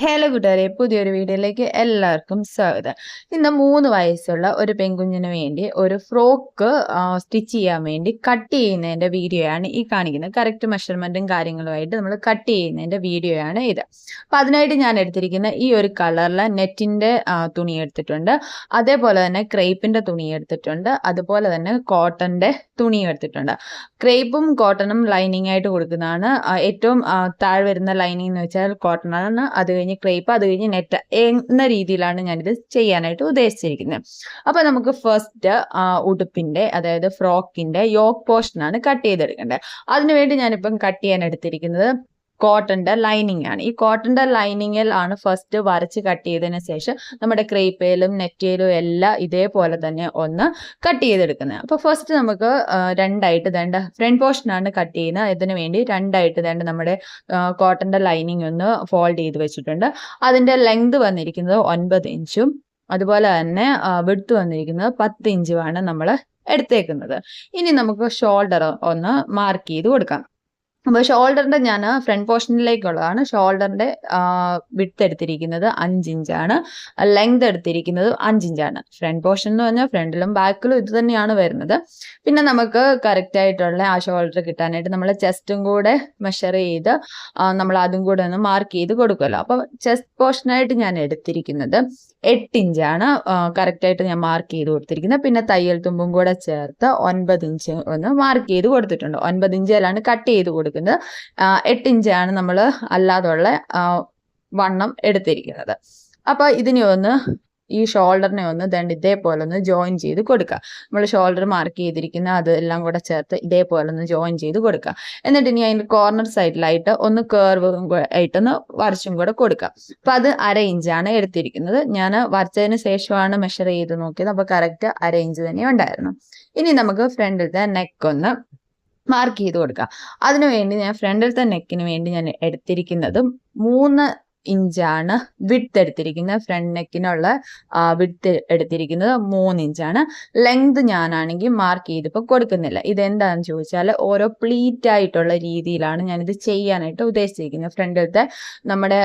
Hello കൂട്ടുകാരെ പുതിയൊരു വീഡിയോയിലേക്ക് എല്ലാവർക്കും സ്വാഗതം. ഇന്ന് മൂന്ന് വയസ്സുള്ള ഒരു പെൺകുഞ്ഞിന് വേണ്ടി ഒരു ഫ്രോക്ക് സ്റ്റിച്ച് ചെയ്യാൻ വേണ്ടി കട്ട് ചെയ്യുന്നതിന്റെ വീഡിയോ ആണ് ഈ കാണിക്കുന്നത്. കറക്റ്റ് മെഷർമെന്റും കാര്യങ്ങളുമായിട്ട് നമ്മൾ കട്ട് ചെയ്യുന്നതിന്റെ വീഡിയോ ആണ് ഇത്. അപ്പോൾ അതിനായിട്ട് ഞാൻ എടുത്തിരിക്കുന്ന ഈ ഒരു കളറിലെ നെറ്റിന്റെ തുണി എടുത്തിട്ടുണ്ട്. അതേപോലെ തന്നെ ക്രേപ്പിന്റെ തുണി എടുത്തിട്ടുണ്ട്. അതുപോലെ തന്നെ കോട്ടന്റെ തുണി എടുത്തിട്ടുണ്ട്. ക്രേപ്പും കോട്ടണും ലൈനിങ് ആയിട്ട് കൊടുക്കുന്നതാണ്. ഏറ്റവും താഴെ വരുന്ന ലൈനിങ് എന്ന് വെച്ചാൽ കോട്ടൺ ആണ്. അത് കഴിഞ്ഞ് ക്രേപ്പ് അത് കഴിഞ്ഞ് നെറ്റ് എന്ന രീതിയിലാണ് ഞാനിത് ചെയ്യാനായിട്ട് ഉദ്ദേശിച്ചിരിക്കുന്നത് അപ്പൊ നമുക്ക് ഫസ്റ്റ് ഉടുപ്പിന്റെ അതായത് ഫ്രോക്കിന്റെ യോക്ക് പോർഷൻ ആണ് കട്ട് ചെയ്തെടുക്കേണ്ടത്. അതിനുവേണ്ടി ഞാനിപ്പം കട്ട് ചെയ്യാൻ എടുത്തിരിക്കുന്നത് കോട്ടന്റെ ലൈനിങ് ആണ്. ഈ കോട്ടന്റെ ലൈനിങ്ങിൽ ആണ് ഫസ്റ്റ് വരച്ച് കട്ട് ചെയ്തതിന് ശേഷം നമ്മുടെ ക്രേപ്പയിലും നെറ്റയിലും എല്ലാം ഇതേപോലെ തന്നെ ഒന്ന് കട്ട് ചെയ്തെടുക്കുന്നത്. അപ്പോൾ ഫസ്റ്റ് നമുക്ക് രണ്ടായിട്ട് വേണ്ട ഫ്രണ്ട് പോർഷൻ ആണ് കട്ട് ചെയ്യുന്നത്. ഇതിനു വേണ്ടി രണ്ടായിട്ട് തേണ്ട നമ്മുടെ കോട്ടന്റെ ലൈനിങ് ഒന്ന് ഫോൾഡ് ചെയ്ത് വെച്ചിട്ടുണ്ട്. അതിന്റെ ലെങ്ത് വന്നിരിക്കുന്നത് ഒൻപത് ഇഞ്ചും അതുപോലെ തന്നെ വിടുത്ത് വന്നിരിക്കുന്നത് പത്ത് ഇഞ്ചുമാണ് നമ്മൾ എടുത്തേക്കുന്നത്. ഇനി നമുക്ക് ഷോൾഡർ ഒന്ന് മാർക്ക് ചെയ്ത് കൊടുക്കാം. അപ്പോൾ ഷോൾഡറിന്റെ ഞാൻ ഫ്രണ്ട് പോർഷനിലേക്കുള്ളതാണ്. ഷോൾഡറിന്റെ വിട്ട് എടുത്തിരിക്കുന്നത് അഞ്ചിഞ്ചാണ്. ലെങ്ത് എടുത്തിരിക്കുന്നത് അഞ്ചിഞ്ചാണ്. ഫ്രണ്ട് പോർഷൻ എന്ന് പറഞ്ഞാൽ ഫ്രണ്ടിലും ബാക്കിലും ഇത് തന്നെയാണ് വരുന്നത്. പിന്നെ നമുക്ക് കറക്റ്റ് ആയിട്ടുള്ള ആ ഷോൾഡർ കിട്ടാനായിട്ട് നമ്മൾ ചെസ്റ്റും കൂടെ മെഷർ ചെയ്ത് നമ്മൾ അതും കൂടെ ഒന്ന് മാർക്ക് ചെയ്ത് കൊടുക്കുമല്ലോ. അപ്പോൾ ചെസ്റ്റ് പോർഷനായിട്ട് ഞാൻ എടുത്തിരിക്കുന്നത് എട്ട് ഇഞ്ചാണ് കറക്റ്റ് ആയിട്ട് ഞാൻ മാർക്ക് ചെയ്ത് കൊടുത്തിരിക്കുന്നത്. പിന്നെ തയ്യൽ തുമ്പും കൂടെ ചേർത്ത് ഒൻപത് ഇഞ്ച് ഒന്ന് മാർക്ക് ചെയ്ത് കൊടുത്തിട്ടുണ്ട്. ഒൻപത് ഇഞ്ചിലാണ് കട്ട് ചെയ്ത് കൊടുക്കുന്നത്. ആ, എട്ട് ഇഞ്ചാണ് നമ്മൾ അല്ലാതുള്ള വണ്ണം എടുത്തിരിക്കുന്നത്. അപ്പോൾ ഇതിനെ ഒന്ന് ഈ ഷോൾഡറിനെ ഒന്ന് ദണ്ട് ഇതേപോലെ ഒന്ന് ജോയിൻ ചെയ്ത് കൊടുക്കുക. നമ്മൾ ഷോൾഡർ മാർക്ക് ചെയ്തിരിക്കുന്ന അതെല്ലാം കൂടെ ചേർത്ത് ഇതേപോലെ ഒന്ന് ജോയിൻ ചെയ്ത് കൊടുക്കുക. എന്നിട്ട് ഇനി അതിന്റെ കോർണർ സൈഡിലായിട്ട് ഒന്ന് കേർവ് ആയിട്ടൊന്ന് വരച്ചും കൂടെ കൊടുക്കുക. അപ്പം അത് അര ഇഞ്ചാണ് എടുത്തിരിക്കുന്നത്. ഞാൻ വരച്ചതിന് ശേഷമാണ് മെഷർ ചെയ്ത് നോക്കിയത്. അപ്പോൾ കറക്റ്റ് അര ഇഞ്ച് തന്നെ ഉണ്ടായിരുന്നു. ഇനി നമുക്ക് ഫ്രണ്ടിലത്തെ നെക്ക് ഒന്ന് മാർക്ക് ചെയ്ത് കൊടുക്കാം. അതിനുവേണ്ടി ഞാൻ ഫ്രണ്ടിലത്തെ നെക്കിന് വേണ്ടി ഞാൻ എടുത്തിരിക്കുന്നത് മൂന്ന് ഇഞ്ചാണ് വിഡ്ത്ത് എടുത്തിരിക്കുന്നത്. ഫ്രണ്ട് നെക്കിനുള്ള വിഡ്ത്ത് എടുത്തിരിക്കുന്നത് മൂന്ന് ഇഞ്ചാണ് ലെങ്ത് ഞാനാണെങ്കിൽ മാർക്ക് ചെയ്തിപ്പോൾ കൊടുക്കുന്നില്ല. ഇതെന്താണെന്ന് ചോദിച്ചാൽ ഓരോ പ്ലീറ്റ് ആയിട്ടുള്ള രീതിയിലാണ് ഞാനിത് ചെയ്യാനായിട്ട് ഉദ്ദേശിച്ചിരിക്കുന്നത്. ഫ്രണ്ടിലത്തെ നമ്മുടെ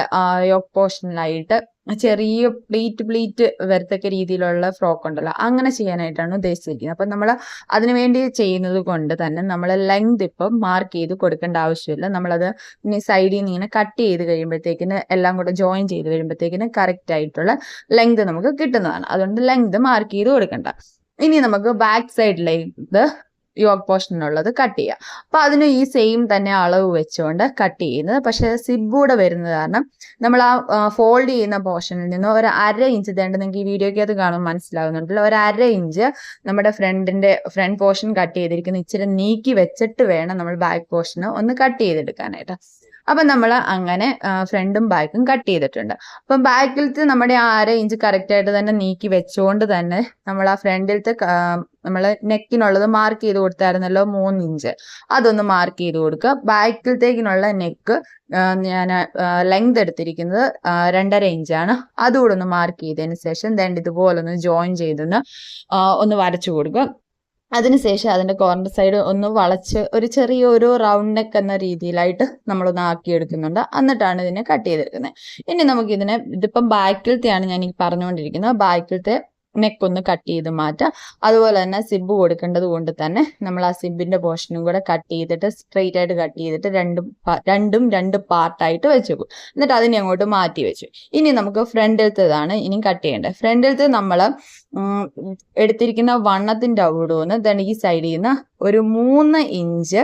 യോക്ക് പോർഷനിലായിട്ട് ചെറിയ പ്ലീറ്റ് പ്ലീറ്റ് വരത്തക്ക രീതിയിലുള്ള ഫ്രോക്ക് ഉണ്ടല്ലോ അങ്ങനെ ചെയ്യാനായിട്ടാണ് ഉദ്ദേശിച്ചിരിക്കുന്നത്. അപ്പം നമ്മൾ അതിനുവേണ്ടി ചെയ്യുന്നത് കൊണ്ട് തന്നെ നമ്മൾ ലെങ്ത് ഇപ്പം മാർക്ക് ചെയ്ത് കൊടുക്കേണ്ട ആവശ്യമില്ല. നമ്മളത് ഇനി സൈഡിൽ നിന്ന് ഇങ്ങനെ കട്ട് ചെയ്ത് കഴിയുമ്പോഴത്തേക്കിന് എല്ലാം കൂടെ ജോയിൻ ചെയ്ത് കഴിയുമ്പോഴത്തേക്കിന് കറക്റ്റ് ആയിട്ടുള്ള ലെങ്ത് നമുക്ക് കിട്ടുന്നതാണ്. അതുകൊണ്ട് ലെങ്ത് മാർക്ക് ചെയ്ത് കൊടുക്കേണ്ട. ഇനി നമുക്ക് ബാക്ക് സൈഡിലേക്ക് യോഗ് പോർഷനുള്ളത് കട്ട് ചെയ്യുക. അപ്പൊ അതിന് ഈ സെയിം തന്നെ അളവ് വെച്ചുകൊണ്ട് കട്ട് ചെയ്യുന്നത്. പക്ഷെ സിബൂടെ വരുന്നത് കാരണം നമ്മൾ ആ ഫോൾഡ് ചെയ്യുന്ന പോർഷനിൽ നിന്ന് ഒരു അര ഇഞ്ച് തേണ്ട നിങ്ങൾക്ക് ഈ വീഡിയോയ്ക്കകത്ത് കാണുമ്പോൾ മനസ്സിലാവുന്നുണ്ടല്ലോ. ഒരു അര ഇഞ്ച് നമ്മുടെ ഫ്രണ്ടിന്റെ ഫ്രണ്ട് പോർഷൻ കട്ട് ചെയ്തിരിക്കുന്ന ഇച്ചിരി നീക്കി വെച്ചിട്ട് വേണം നമ്മൾ ബാക്ക് പോർഷന് ഒന്ന് കട്ട് ചെയ്തെടുക്കാനായിട്ട്. അപ്പം നമ്മൾ അങ്ങനെ ഫ്രണ്ടും ബാക്കും കട്ട് ചെയ്തിട്ടുണ്ട്. അപ്പം ബാക്കിലത്തെ നമ്മുടെ ആ അര ഇഞ്ച് കറക്റ്റായിട്ട് തന്നെ നീക്കി വെച്ചുകൊണ്ട് തന്നെ നമ്മൾ ആ ഫ്രണ്ടിലത്തെ നമ്മൾ നെക്കിനുള്ളത് മാർക്ക് ചെയ്ത് കൊടുത്തായിരുന്നല്ലോ മൂന്ന് ഇഞ്ച്. അതൊന്ന് മാർക്ക് ചെയ്ത് കൊടുക്കുക. ബാക്കിലത്തേക്കിനുള്ള നെക്ക് ഞാൻ ലെങ്ത് എടുത്തിരിക്കുന്നത് രണ്ടര ഇഞ്ചാണ്. അതുകൂടെ ഒന്ന് മാർക്ക് ചെയ്തതിന് ശേഷം ദണ്ട് ഇതുപോലെ ഒന്ന് ജോയിൻ ചെയ്തൊന്ന് ഒന്ന് വരച്ചു കൊടുക്കുക. അതിനുശേഷം അതിന്റെ കോർണർ സൈഡ് ഒന്ന് വളച്ച് ഒരു ചെറിയ ഒരു റൗണ്ട് നെക്ക് എന്ന രീതിയിലായിട്ട് നമ്മളൊന്ന് ആക്കിയെടുക്കുന്നുണ്ട്. എന്നിട്ടാണ് ഇതിനെ കട്ട് ചെയ്തെടുക്കുന്നത്. ഇനി നമുക്ക് ഇതിനെ ഇതിപ്പം ബാക്കിലത്തെയാണ് ഞാൻ ഈ പറഞ്ഞുകൊണ്ടിരിക്കുന്നത്. ബാക്കിലത്തെ നെക്ക് ഒന്ന് കട്ട് ചെയ്ത് മാറ്റാം. അതുപോലെ തന്നെ സിബ് കൊടുക്കേണ്ടത് കൊണ്ട് തന്നെ നമ്മൾ ആ സിബിന്റെ പോർഷനും കൂടെ കട്ട് ചെയ്തിട്ട് സ്ട്രെയിറ്റ് ആയിട്ട് കട്ട് ചെയ്തിട്ട് രണ്ടും രണ്ടും രണ്ട് പാർട്ടായിട്ട് വെച്ചേക്കും എന്നിട്ട് അതിനെ അങ്ങോട്ട് മാറ്റി വെച്ചു. ഇനി നമുക്ക് ഫ്രണ്ടിലത്തേതാണ് ഇനി കട്ട് ചെയ്യേണ്ടത്. ഫ്രണ്ടിലത്തെ നമ്മൾ എടുത്തിരിക്കുന്ന വണ്ണത്തിന്റെ അവിടെ നിന്ന് ദാണ്ട് ഈ സൈഡിൽ നിന്ന് ഒരു മൂന്ന് ഇഞ്ച്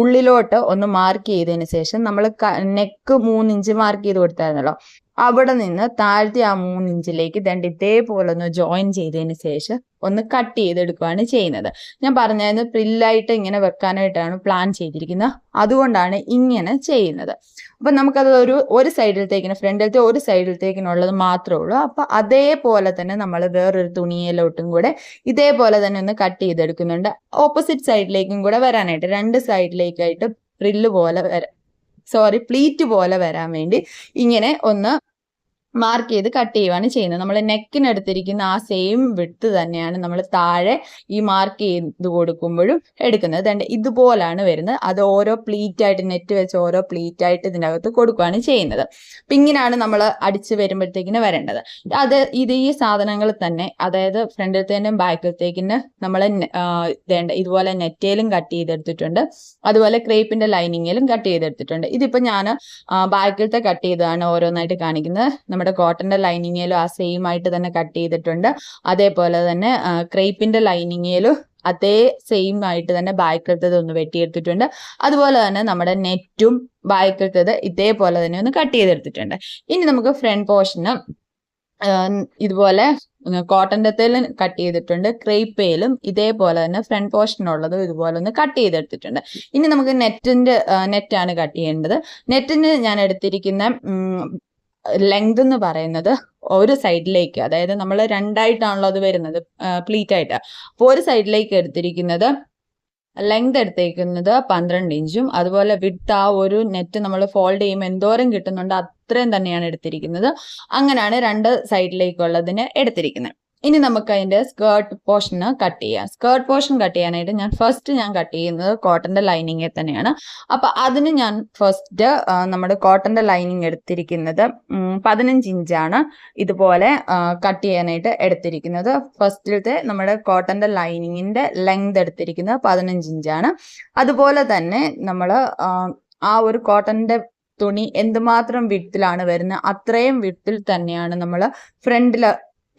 ഉള്ളിലോട്ട് ഒന്ന് മാർക്ക് ചെയ്തതിന് ശേഷം നമ്മൾ നെക്ക് മൂന്നിഞ്ച് മാർക്ക് ചെയ്ത് കൊടുത്തായിരുന്നല്ലോ. അവിടെ നിന്ന് താഴ്ത്തി ആ മൂന്നിഞ്ചിലേക്ക് ദണ്ട് ഇതേപോലെ ഒന്ന് ജോയിൻ ചെയ്തതിന് ശേഷം ഒന്ന് കട്ട് ചെയ്തെടുക്കുകയാണ് ചെയ്യുന്നത്. ഞാൻ പറഞ്ഞായിരുന്നു പ്രില്ലായിട്ട് ഇങ്ങനെ വെക്കാനായിട്ടാണ് പ്ലാൻ ചെയ്തിരിക്കുന്നത്. അതുകൊണ്ടാണ് ഇങ്ങനെ ചെയ്യുന്നത്. അപ്പം നമുക്കത് ഒരു ഒരു സൈഡിലത്തേക്കിന് ഫ്രണ്ടിലത്തെ ഒരു സൈഡിലത്തേക്കിനുള്ളത് മാത്രമേ ഉള്ളൂ. അപ്പം അതേപോലെ തന്നെ നമ്മൾ വേറൊരു തുണിയിലോട്ടും കൂടെ ഇതേപോലെ തന്നെ ഒന്ന് കട്ട് ചെയ്തെടുക്കുന്നുണ്ട്. ഓപ്പോസിറ്റ് സൈഡിലേക്കും കൂടെ വരാനായിട്ട് രണ്ട് സൈഡിലേക്കായിട്ട് പ്രില്ല് പോലെ വരാം സോറി പ്ലീറ്റ് പോലെ വരാൻ വേണ്ടി ഇങ്ങനെ ഒന്ന് മാർക്ക് ചെയ്ത് കട്ട് ചെയ്യുവാണ് ചെയ്യുന്നത്. നമ്മൾ നെക്കിനെടുത്തിരിക്കുന്ന ആ സെയിം വിട്ട് തന്നെയാണ് നമ്മൾ താഴെ ഈ മാർക്ക് ചെയ്ത് കൊടുക്കുമ്പോഴും എടുക്കുന്നത്. ദണ്ട് ഇതുപോലാണ് വരുന്നത്. അത് ഓരോ പ്ലീറ്റ് ആയിട്ട് നെറ്റ് വെച്ച് ഓരോ പ്ലീറ്റ് ആയിട്ട് ഇതിന്റെ അകത്ത് കൊടുക്കുകയാണ് ചെയ്യുന്നത്. അപ്പം ഇങ്ങനെയാണ് നമ്മൾ അടിച്ച് വരുമ്പോഴത്തേക്കിന് വരേണ്ടത്. അത് ഇത് ഈ സാധനങ്ങൾ തന്നെ അതായത് ഫ്രണ്ടിലത്തേനും ബാക്കിലത്തേക്കിന് നമ്മൾ വേണ്ട ഇതുപോലെ നെറ്റയിലും കട്ട് ചെയ്തെടുത്തിട്ടുണ്ട്. അതുപോലെ ക്രേപ്പിന്റെ ലൈനിങ്ങിലും കട്ട് ചെയ്തെടുത്തിട്ടുണ്ട്. ഇതിപ്പോൾ ഞാൻ ബാക്കിലത്തെ കട്ട് ചെയ്തതാണ് ഓരോന്നായിട്ട് കാണിക്കുന്നത്. നമ്മുടെ കോട്ടന്റെ ലൈനിങ്ങിലും ആ സെയിം ആയിട്ട് തന്നെ കട്ട് ചെയ്തിട്ടുണ്ട്. അതേപോലെ തന്നെ ക്രേപ്പിന്റെ ലൈനിങ്ങിലും അതേ സെയിം ആയിട്ട് തന്നെ ബാക്കിലത്തത് ഒന്ന് വെട്ടിയെടുത്തിട്ടുണ്ട്. അതുപോലെ തന്നെ നമ്മുടെ നെറ്റും ബാക്കിലത്തത് ഇതേപോലെ തന്നെ ഒന്ന് കട്ട് ചെയ്തെടുത്തിട്ടുണ്ട്. ഇനി നമുക്ക് ഫ്രണ്ട് പോർഷനും ഇതുപോലെ കോട്ടന്റെ കോട്ടന്റെ കട്ട് ചെയ്തിട്ടുണ്ട്. ക്രേപ്പേലും ഇതേപോലെ തന്നെ ഫ്രണ്ട് പോർഷനുള്ളതും ഇതുപോലെ ഒന്ന് കട്ട് ചെയ്തെടുത്തിട്ടുണ്ട്. ഇനി നമുക്ക് നെറ്റിന്റെ നെറ്റാണ് കട്ട് ചെയ്യേണ്ടത്. നെറ്റിന് ഞാൻ എടുത്തിരിക്കുന്ന ലെങ്ത് എന്ന് പറയുന്നത് ഒരു സൈഡിലേക്ക് അതായത് നമ്മൾ രണ്ടായിട്ടാണല്ലോ അത് വരുന്നത് പ്ലീറ്റ് ആയിട്ട്. അപ്പോൾ ഒരു സൈഡിലേക്ക് എടുത്തിരിക്കുന്നത് ലെങ്ത് എടുത്തേക്കുന്നത് പന്ത്രണ്ട് ഇഞ്ചും അതുപോലെ വിട്ട് ആ ഒരു നെറ്റ് നമ്മൾ ഫോൾഡ് ചെയ്യുമ്പോൾ എന്തോരം കിട്ടുന്നുണ്ട് അത്രയും തന്നെയാണ് എടുത്തിരിക്കുന്നത്. അങ്ങനെയാണ് രണ്ട് സൈഡിലേക്കുള്ളതിന് എടുത്തിരിക്കുന്നത്. ഇനി നമുക്ക് അതിന്റെ സ്കേർട്ട് പോർഷന് കട്ട് ചെയ്യാം. സ്കേർട്ട് പോർഷൻ കട്ട് ചെയ്യാനായിട്ട് ഞാൻ ഫസ്റ്റ് ഞാൻ കട്ട് ചെയ്യുന്നത് കോട്ടന്റെ ലൈനിങ്ങിൽ തന്നെയാണ്. അപ്പോൾ അതിന് ഞാൻ ഫസ്റ്റ് നമ്മുടെ കോട്ടന്റെ ലൈനിങ് എടുത്തിരിക്കുന്നത് പതിനഞ്ച് ഇഞ്ചാണ് ഇതുപോലെ കട്ട് ചെയ്യാനായിട്ട് എടുത്തിരിക്കുന്നത്. ഫസ്റ്റിലത്തെ നമ്മുടെ കോട്ടന്റെ ലൈനിങ്ങിന്റെ ലെങ്ത് എടുത്തിരിക്കുന്നത് പതിനഞ്ച് ഇഞ്ചാണ് അതുപോലെ തന്നെ നമ്മൾ ആ ഒരു കോട്ടന്റെ തുണി എന്തുമാത്രം വിട്ടിലാണ് വരുന്നത് അത്രയും വിട്ടിൽ തന്നെയാണ് നമ്മൾ ഫ്രണ്ടിൽ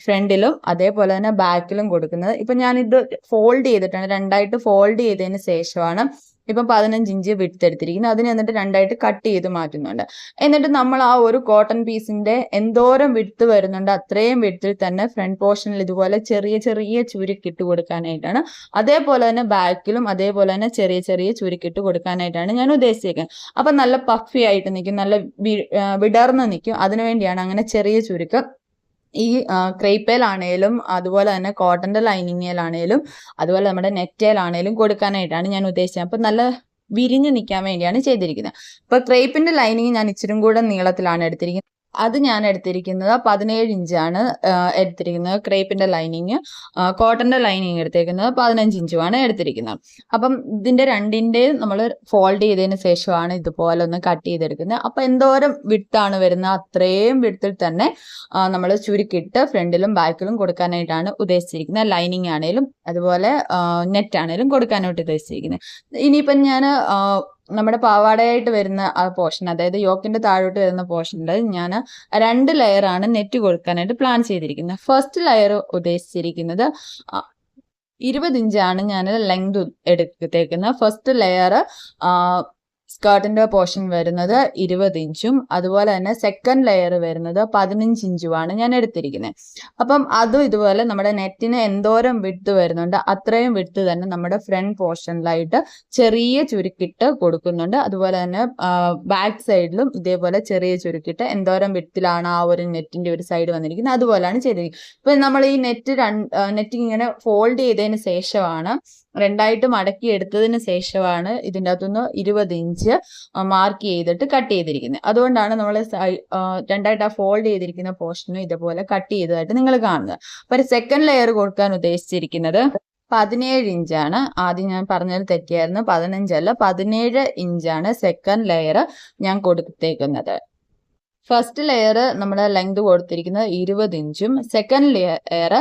ഫ്രണ്ടിലും അതേപോലെ തന്നെ ബാക്കിലും കൊടുക്കുന്നത്. ഇപ്പൊ ഞാൻ ഇത് ഫോൾഡ് ചെയ്തിട്ടാണ് രണ്ടായിട്ട് ഫോൾഡ് ചെയ്തതിന് ശേഷമാണ് ഇപ്പം പതിനഞ്ച് ഇഞ്ച് വിട്ട് എടുത്തിരിക്കുന്നത്. അതിന് എന്നിട്ട് രണ്ടായിട്ട് കട്ട് ചെയ്ത് മാറ്റുന്നുണ്ട്. എന്നിട്ട് നമ്മൾ ആ ഒരു കോട്ടൺ പീസിന്റെ എന്തോരം വിട്ട് വരുന്നുണ്ട് അത്രയും വിട്ടിൽ തന്നെ ഫ്രണ്ട് പോർഷനിൽ ഇതുപോലെ ചെറിയ ചെറിയ ചുരുക്കിട്ട് കൊടുക്കാനായിട്ടാണ്. അതേപോലെ തന്നെ ബാക്കിലും അതേപോലെ തന്നെ ചെറിയ ചെറിയ ചുരുക്കിട്ട് കൊടുക്കാനായിട്ടാണ് ഞാൻ ഉദ്ദേശിച്ചിരിക്കുന്നത് അപ്പൊ നല്ല പഫി ആയിട്ട് നിൽക്കും. നല്ല വിടർന്ന് നിൽക്കും. അതിനുവേണ്ടിയാണ് അങ്ങനെ ചെറിയ ചുരുക്കം ഈ ക്രേപ്പയിലാണേലും അതുപോലെ തന്നെ കോട്ടന്റെ ലൈനിങ്ങിലാണേലും അതുപോലെ നമ്മുടെ നെറ്റയിലാണേലും കൊടുക്കാനായിട്ടാണ് ഞാൻ ഉദ്ദേശിച്ചത്. അപ്പൊ നല്ല വിരിഞ്ഞു നിൽക്കാൻ വേണ്ടിയാണ് ചെയ്തിരിക്കുന്നത്. അപ്പൊ ക്രേപ്പിന്റെ ലൈനിങ് ഞാൻ ഇച്ചിരും കൂടെ നീളത്തിലാണ് എടുത്തിരിക്കുന്നത്. അത് ഞാൻ എടുത്തിരിക്കുന്നത് പതിനേഴ് ഇഞ്ചാണ് എടുത്തിരിക്കുന്നത് ക്രേപ്പിന്റെ ലൈനിങ് കോട്ടന്റെ ലൈനിങ് എടുത്തിരിക്കുന്നത് പതിനഞ്ച് ഇഞ്ചുമാണ് എടുത്തിരിക്കുന്നത്. അപ്പം ഇതിന്റെ രണ്ടിന്റെയും നമ്മൾ ഫോൾഡ് ചെയ്തതിന് ശേഷമാണ് ഇതുപോലെ ഒന്ന് കട്ട് ചെയ്തെടുക്കുന്നത്. അപ്പൊ എന്തോരം വിട്ടാണ് വരുന്നത്? അത്രയും വിടത്തിൽ തന്നെ നമ്മൾ ചുരുക്കിട്ട് ഫ്രണ്ടിലും ബാക്കിലും കൊടുക്കാനായിട്ടാണ് ഉദ്ദേശിച്ചിരിക്കുന്നത്. ലൈനിങ് ആണേലും അതുപോലെ നെറ്റ് ആണേലും കൊടുക്കാനായിട്ട് ഉദ്ദേശിച്ചിരിക്കുന്നത്. ഇനിയിപ്പം ഞാൻ നമ്മുടെ പാവാടയായിട്ട് വരുന്ന ആ പോർഷൻ അതായത് യോക്കിന്റെ താഴോട്ട് വരുന്ന പോർഷനിൽ ഞാൻ രണ്ട് ലെയറാണ് നെറ്റ് കൊടുക്കാനായിട്ട് പ്ലാൻ ചെയ്തിരിക്കുന്നത്. ഫസ്റ്റ് ലെയർ ഉദ്ദേശിച്ചിരിക്കുന്നത് ഇരുപത് ഇഞ്ചാണ് ഞാൻ ലെങ്ത് എടുത്തേക്കുന്നത്. ഫസ്റ്റ് ലെയർ സ്കേർട്ടിന്റെ പോർഷൻ വരുന്നത് ഇരുപത് ഇഞ്ചും അതുപോലെ തന്നെ സെക്കൻഡ് ലെയർ വരുന്നത് പതിനഞ്ച് ഇഞ്ചുമാണ് ഞാൻ എടുത്തിരിക്കുന്നത്. അപ്പം അതും ഇതുപോലെ നമ്മുടെ നെറ്റിന് എന്തോരം വിട്ട് വരുന്നുണ്ട് അത്രയും വിട്ട് തന്നെ നമ്മുടെ ഫ്രണ്ട് പോർഷനിലായിട്ട് ചെറിയ ചുരുക്കിട്ട് കൊടുക്കുന്നുണ്ട്. അതുപോലെ തന്നെ ബാക്ക് സൈഡിലും ഇതേപോലെ ചെറിയ ചുരുക്കിട്ട് എന്തോരം വിട്ടിലാണ് ആ ഒരു നെറ്റിന്റെ ഒരു സൈഡ് വന്നിരിക്കുന്നത് അതുപോലെയാണ് ചെയ്തിരിക്കുന്നത്. ഇപ്പൊ നമ്മൾ ഈ നെറ്റ് നെറ്റ് ഇങ്ങനെ ഫോൾഡ് ചെയ്തതിന് ശേഷമാണ് രണ്ടായിട്ട് മടക്കി എടുത്തതിന് ശേഷമാണ് ഇതിന്റെ അകത്തുനിന്ന് ഇരുപത് ഇഞ്ച് മാർക്ക് ചെയ്തിട്ട് കട്ട് ചെയ്തിരിക്കുന്നത്. അതുകൊണ്ടാണ് നമ്മൾ രണ്ടായിട്ട് ആ ഫോൾഡ് ചെയ്തിരിക്കുന്ന പോർഷനും ഇതുപോലെ കട്ട് ചെയ്തതായിട്ട് നിങ്ങൾ കാണുന്നത്. അപ്പൊ ഒരു സെക്കൻഡ് ലെയർ കൊടുക്കാൻ ഉദ്ദേശിച്ചിരിക്കുന്നത് പതിനേഴ് ഇഞ്ചാണ് ആദ്യം ഞാൻ പറഞ്ഞത് തെറ്റിയായിരുന്നു പതിനഞ്ചല്ല പതിനേഴ് ഇഞ്ചാണ് സെക്കൻഡ് ലെയർ ഞാൻ കൊടുത്തേക്കുന്നത്. ഫസ്റ്റ് ലെയർ നമ്മൾ ലെങ്ത് കൊടുത്തിരിക്കുന്നത് ഇരുപത് ഇഞ്ചും. സെക്കൻഡ് ലെയർ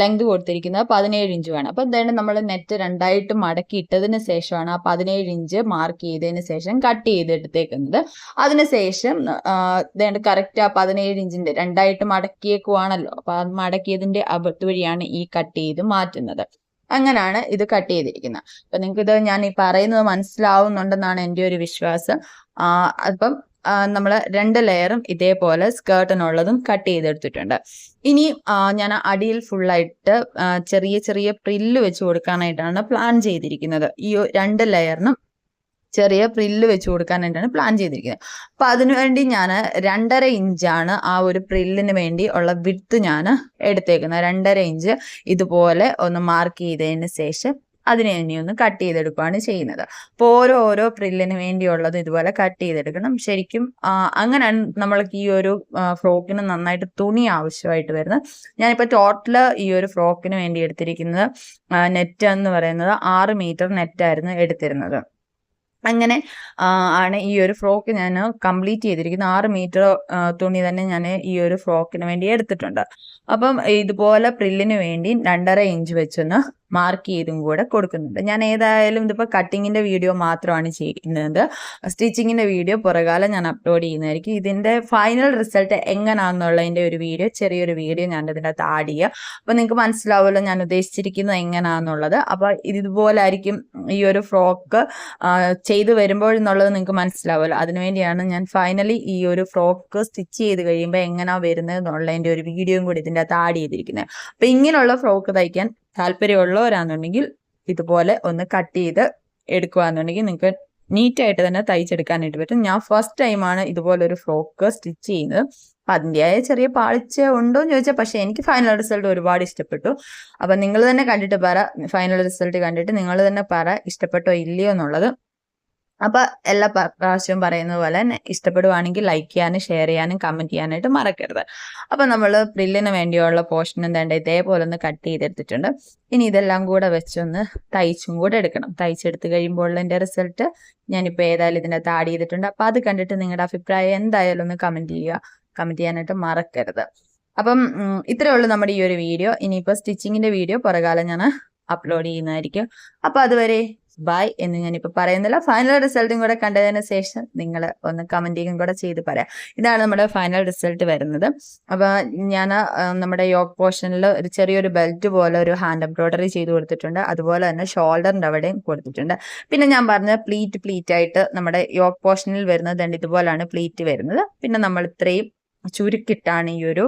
ലെങ്ത് കൊടുത്തിരിക്കുന്നത് പതിനേഴ് ഇഞ്ചുമാണ് അപ്പം എന്തായാലും നമ്മൾ നെറ്റ് രണ്ടായിട്ട് മടക്കി ഇട്ടതിന് ശേഷമാണ് ആ പതിനേഴ് ഇഞ്ച് മാർക്ക് ചെയ്തതിന് ശേഷം കട്ട് ചെയ്തെടുത്തേക്കുന്നത്. അതിനുശേഷം ഇതേണ്ട കറക്റ്റ് ആ പതിനേഴ് ഇഞ്ചിന്റെ രണ്ടായിട്ട് മടക്കിയേക്കുവാണല്ലോ. അപ്പോൾ അത് മടക്കിയതിന്റെ അബദ്ധ വഴിയാണ് ഈ കട്ട് ചെയ്ത് മാറ്റുന്നത്. അങ്ങനെയാണ് ഇത് കട്ട് ചെയ്തിരിക്കുന്നത്. അപ്പൊ നിങ്ങൾക്ക് ഇത് ഞാൻ ഈ പറയുന്നത് മനസ്സിലാവുന്നുണ്ടെന്നാണ് എന്റെ ഒരു വിശ്വാസം അപ്പം നമ്മൾ രണ്ട് ലെയറും ഇതേപോലെ സ്കേർട്ടിനുള്ളതും കട്ട് ചെയ്തെടുത്തിട്ടുണ്ട്. ഇനി ഞാൻ അടിയിൽ ഫുള്ളായിട്ട് ചെറിയ ചെറിയ പ്രില്ല് വെച്ച് കൊടുക്കാനായിട്ടാണ് പ്ലാൻ ചെയ്തിരിക്കുന്നത്. ഈ രണ്ട് ലെയറിനും ചെറിയ പ്രില്ല് വെച്ച് കൊടുക്കാനായിട്ടാണ് പ്ലാൻ ചെയ്തിരിക്കുന്നത്. അപ്പൊ അതിനുവേണ്ടി ഞാൻ രണ്ടര ഇഞ്ചാണ് ആ ഒരു പ്രില്ലിന് വേണ്ടി ഉള്ള വിത്ത് ഞാൻ എടുത്തേക്കുന്നത്. രണ്ടര ഇഞ്ച് ഇതുപോലെ ഒന്ന് മാർക്ക് ചെയ്തതിന് ശേഷം അതിനെ ഇനി ഒന്ന് കട്ട് ചെയ്തെടുക്കുകയാണ് ചെയ്യുന്നത്. അപ്പോൾ ഓരോ ഓരോ പ്രില്ലിന് വേണ്ടിയുള്ളത് ഇതുപോലെ കട്ട് ചെയ്തെടുക്കണം. ശരിക്കും അങ്ങനെയാണ് നമ്മൾക്ക് ഈ ഒരു ഫ്രോക്കിന് നന്നായിട്ട് തുണി ആവശ്യമായിട്ട് വരുന്നത്. ഞാനിപ്പോൾ ടോട്ടൽ ഈ ഒരു ഫ്രോക്കിന് വേണ്ടി എടുത്തിരിക്കുന്നത് നെറ്റ് എന്ന് പറയുന്നത് ആറ് മീറ്റർ നെറ്റായിരുന്നു എടുത്തിരുന്നത്. അങ്ങനെ ആണ് ഈ ഒരു ഫ്രോക്ക് ഞാൻ കംപ്ലീറ്റ് ചെയ്തിരിക്കുന്നത്. ആറ് മീറ്റർ തുണി തന്നെ ഞാൻ ഈ ഒരു ഫ്രോക്കിന് വേണ്ടി എടുത്തിട്ടുണ്ട്. അപ്പം ഇതുപോലെ പ്രില്ലിന് വേണ്ടി രണ്ടര ഇഞ്ച് വെച്ചൊന്ന് മാർക്ക് ചെയ്തും കൂടെ കൊടുക്കുന്നുണ്ട്. ഞാൻ ഏതായാലും ഇതിപ്പോൾ കട്ടിങ്ങിന്റെ വീഡിയോ മാത്രമാണ് ചെയ്യുന്നത്. സ്റ്റിച്ചിങ്ങിന്റെ വീഡിയോ പുറകാലം ഞാൻ അപ്ലോഡ് ചെയ്യുന്നതായിരിക്കും. ഇതിന്റെ ഫൈനൽ റിസൾട്ട് എങ്ങനെയാണെന്നുള്ളതിന്റെ ഒരു വീഡിയോ ചെറിയൊരു വീഡിയോ ഞാൻ ഇതിന്റെ അകത്ത് ചെയ്യുക അപ്പോൾ നിങ്ങൾക്ക് മനസ്സിലാവുമല്ലോ ഞാൻ ഉദ്ദേശിച്ചിരിക്കുന്നത് എങ്ങനെയാണെന്നുള്ളത് അപ്പോൾ ഇതുപോലെ ആയിരിക്കും ഈ ഒരു ഫ്രോക്ക് ചെയ്തു വരുമ്പോൾ എന്നുള്ളത് നിങ്ങൾക്ക് മനസ്സിലാവുമല്ലോ. അതിനുവേണ്ടിയാണ് ഞാൻ ഫൈനലി ഈ ഒരു ഫ്രോക്ക് സ്റ്റിച്ച് ചെയ്ത് കഴിയുമ്പോൾ എങ്ങനെയാണ് വരുന്നത് എന്നുള്ളതിന്റെ ഒരു വീഡിയോയും കൂടി ഇതിന്റെ അകത്ത് ആഡ് ചെയ്തിരിക്കുന്നത് അപ്പം ഇങ്ങനെയുള്ള ഫ്രോക്ക് തയ്ക്കാൻ താല്പര്യമുള്ളവരാണെന്നുണ്ടെങ്കിൽ ഇതുപോലെ ഒന്ന് കട്ട് ചെയ്ത് എടുക്കുകയാണെന്നുണ്ടെങ്കിൽ നിങ്ങൾക്ക് നീറ്റായിട്ട് തന്നെ തയ്ച്ചെടുക്കാനായിട്ട് പറ്റും. ഞാൻ ഫസ്റ്റ് ടൈമാണ് ഇതുപോലെ ഒരു ഫ്രോക്ക് സ്റ്റിച്ച് ചെയ്യുന്നത്. അപ്പം അതിന്റെയായ ചെറിയ പാളിച്ച ഉണ്ടോ എന്ന് ചോദിച്ചാൽ പക്ഷേ എനിക്ക് ഫൈനൽ റിസൾട്ട് ഒരുപാട് ഇഷ്ടപ്പെട്ടു. അപ്പം നിങ്ങൾ തന്നെ കണ്ടിട്ട് പറ ഫൈനൽ റിസൾട്ട് കണ്ടിട്ട് നിങ്ങൾ തന്നെ പറ ഇഷ്ടപ്പെട്ടോ ഇല്ലയോ എന്നുള്ളത് അപ്പൊ എല്ലാ പ്രാവശ്യവും പറയുന്നത് പോലെ ഇഷ്ടപ്പെടുവാണെങ്കിൽ ലൈക്ക് ചെയ്യാനും ഷെയർ ചെയ്യാനും കമന്റ് ചെയ്യാനായിട്ട് മറക്കരുത്. അപ്പൊ നമ്മൾ പ്രില്ലിന് വേണ്ടിയുള്ള പോർഷനും വേണ്ട ഇതേപോലെ ഒന്ന് കട്ട് ചെയ്തെടുത്തിട്ടുണ്ട്. ഇനി ഇതെല്ലാം കൂടെ വെച്ചൊന്ന് തയ്ച്ചും കൂടെ എടുക്കണം. തയ്ച്ചെടുത്ത് കഴിയുമ്പോൾ എന്റെ റിസൾട്ട് ഞാനിപ്പോൾ ഏതായാലും ഇതിന്റെ ആഡ് ചെയ്തിട്ടുണ്ട്. അപ്പോൾ അത് കണ്ടിട്ട് നിങ്ങളുടെ അഭിപ്രായം എന്തായാലും ഒന്ന് കമന്റ് ചെയ്യുക. കമന്റ് ചെയ്യാനായിട്ട് മറക്കരുത്. അപ്പം ഇത്രയേ ഉള്ളൂ നമ്മുടെ ഈ ഒരു വീഡിയോ ഇനിയിപ്പോൾ സ്റ്റിച്ചിങ്ങിന്റെ വീഡിയോ പുറകാലം ഞാൻ അപ്ലോഡ് ചെയ്യുന്നതായിരിക്കും. അപ്പോൾ അതുവരെ ബൈ എന്ന് ഞാനിപ്പോൾ പറയുന്നില്ല. ഫൈനൽ റിസൾട്ടും കൂടെ കണ്ടതിന് ശേഷം നിങ്ങൾ ഒന്ന് കമന്റിങ്ങും കൂടെ ചെയ്ത് പറയാം. ഇതാണ് നമ്മുടെ ഫൈനൽ റിസൾട്ട് വരുന്നത്. അപ്പോൾ ഞാൻ നമ്മുടെ യോക്ക് പോർഷനിൽ ഒരു ചെറിയൊരു ബെൽറ്റ് പോലെ ഒരു ഹാൻഡ് എംബ്രോയ്ഡറി ചെയ്ത് കൊടുത്തിട്ടുണ്ട്. അതുപോലെ തന്നെ ഷോൾഡറിന്റെ അവിടെയും കൊടുത്തിട്ടുണ്ട്. പിന്നെ ഞാൻ പറഞ്ഞ പ്ലീറ്റ് പ്ലീറ്റ് ആയിട്ട് നമ്മുടെ യോക്ക് പോർഷനിൽ വരുന്നത് ദണ്ട് ഇതുപോലാണ് പ്ലീറ്റ് വരുന്നത്. പിന്നെ നമ്മൾ ഇത്രയും ചുരുക്കിട്ടാണ് ഈ ഒരു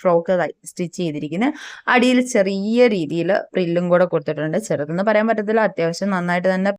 ഫ്രോക്ക് സ്റ്റിച്ച് ചെയ്തിരിക്കുന്നത് അടിയിൽ ചെറിയ രീതിയിൽ പ്രില്ലും കൂടെ കൊടുത്തിട്ടുണ്ട്. ചെറുതെന്ന് പറയാൻ പറ്റത്തില്ല. അത്യാവശ്യം നന്നായിട്ട് തന്നെ